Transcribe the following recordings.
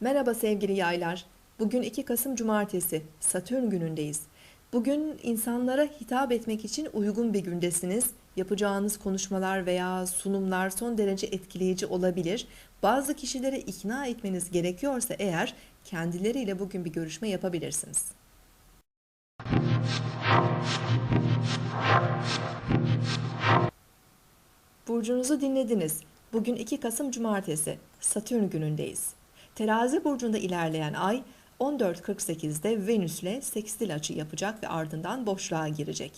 Merhaba sevgili yaylar. Bugün 2 Kasım Cumartesi, Satürn günündeyiz. Bugün insanlara hitap etmek için uygun bir gündesiniz. Yapacağınız konuşmalar veya sunumlar son derece etkileyici olabilir. Bazı kişileri ikna etmeniz gerekiyorsa eğer kendileriyle bugün bir görüşme yapabilirsiniz. Burcunuzu dinlediniz. Bugün 2 Kasım Cumartesi, Satürn günündeyiz. Terazi burcunda ilerleyen ay 14.48'de Venüs'le sekstil açı yapacak ve ardından boşluğa girecek.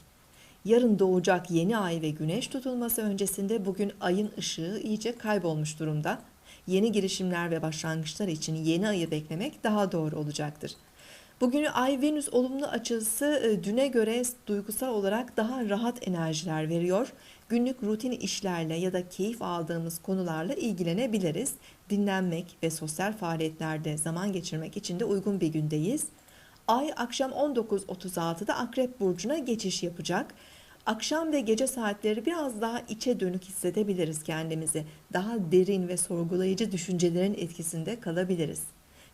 Yarın doğacak yeni ay ve güneş tutulması öncesinde bugün ayın ışığı iyice kaybolmuş durumda. Yeni girişimler ve başlangıçlar için yeni ayı beklemek daha doğru olacaktır. Bugünü Ay-Venüs olumlu açısı e, düne göre duygusal olarak daha rahat enerjiler veriyor. Günlük rutin işlerle ya da keyif aldığımız konularla ilgilenebiliriz. Dinlenmek ve sosyal faaliyetlerde zaman geçirmek için de uygun bir gündeyiz. Ay akşam 19.36'da Akrep Burcu'na geçiş yapacak. Akşam ve gece saatleri biraz daha içe dönük hissedebiliriz kendimizi. Daha derin ve sorgulayıcı düşüncelerin etkisinde kalabiliriz.